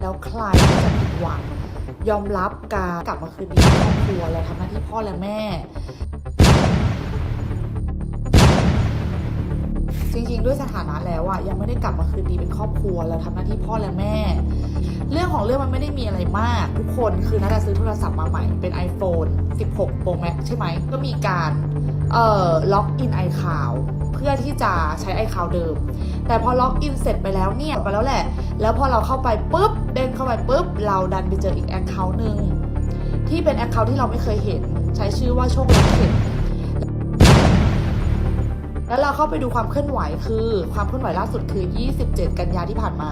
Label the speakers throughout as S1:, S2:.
S1: แล้วใครที่จะผิดหวัง ยอมรับการกลับมาคืนดีครอบครัวเราทำหน้าที่พ่อและแม่ จริงๆ ด้วยสถานะแล้วอะยังไม่ได้กลับมาคืนดีเป็นครอบครัวเราทำหน้าที่พ่อและแม่ เรื่องของเรื่องมันไม่ได้มีอะไรมาก ทุกคนคือน่าจะซื้อโทรศัพท์มาใหม่เป็น iPhone 16 Pro Max ใช่ไหมก็มีการเอ่อล็อกอิน iCloud เพื่อที่จะใช้ iCloud เดิม แต่พอล็อกอินเสร็จไปแล้วเนี่ยไปแล้วแหละ แล้วพอเราเข้าไปปุ๊บเด้งเข้าไปปุ๊บ เราดันไปเจออีกแอคเคาท์หนึ่งที่เป็นแอคเคาท์ที่เราไม่เคยเห็น ใช้ชื่อว่าโชคดีเข็มแล้วเราเข้าไปดูความเคลื่อนไหวคือความเคลื่อนไหวล่าสุดคือ 27 กันยาที่ผ่านมา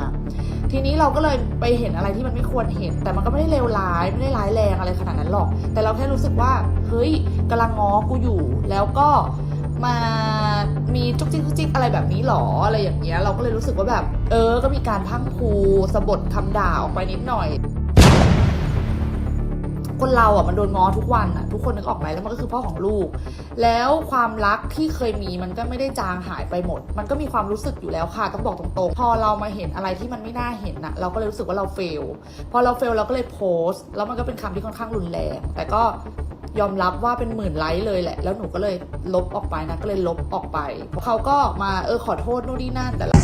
S1: ทีนี้เราก็เลยไปเห็นอะไรที่มันไม่ควรเห็น แต่มันก็ไม่ได้เลวร้ายไม่ได้ร้ายแรงอะไรขนาดนั้นหรอก แต่เราแค่รู้สึกว่าเฮ้ยกำลังง้อกูอยู่ แล้วก็ มามีจุกจิกจุกจิกอะไรแบบนี้หรออะไรอย่างเงี้ยเราก็เลยรู้สึกว่าแบบ เออ ก็มีการพังพรูสะบดคำด่าออกไปนิดหน่อย คนเราอะมันโดนง้อทุกวันอะทุกคนนึกออกไหมแล้วมันก็คือพ่อของลูก แล้วความรักที่เคยมีมันก็ไม่ได้จางหายไปหมด มันก็มีความรู้สึกอยู่แล้วค่ะต้องบอกตรงๆ พอเรามาเห็นอะไรที่มันไม่น่าเห็นน่ะ เราก็เลยรู้สึกว่าเราเฟลพอเราเฟลเราก็เลยโพสต์แล้วมันก็เป็นคำที่ค่อนข้างรุนแรงแต่ก็ ยอมรับว่าเป็นหมื่นไลค์เลยแหละ แล้วหนูก็เลยลบออกไปนะ ก็เลยลบออกไปเขาก็มาเออขอโทษนู่นนี่นั่นแต่ละ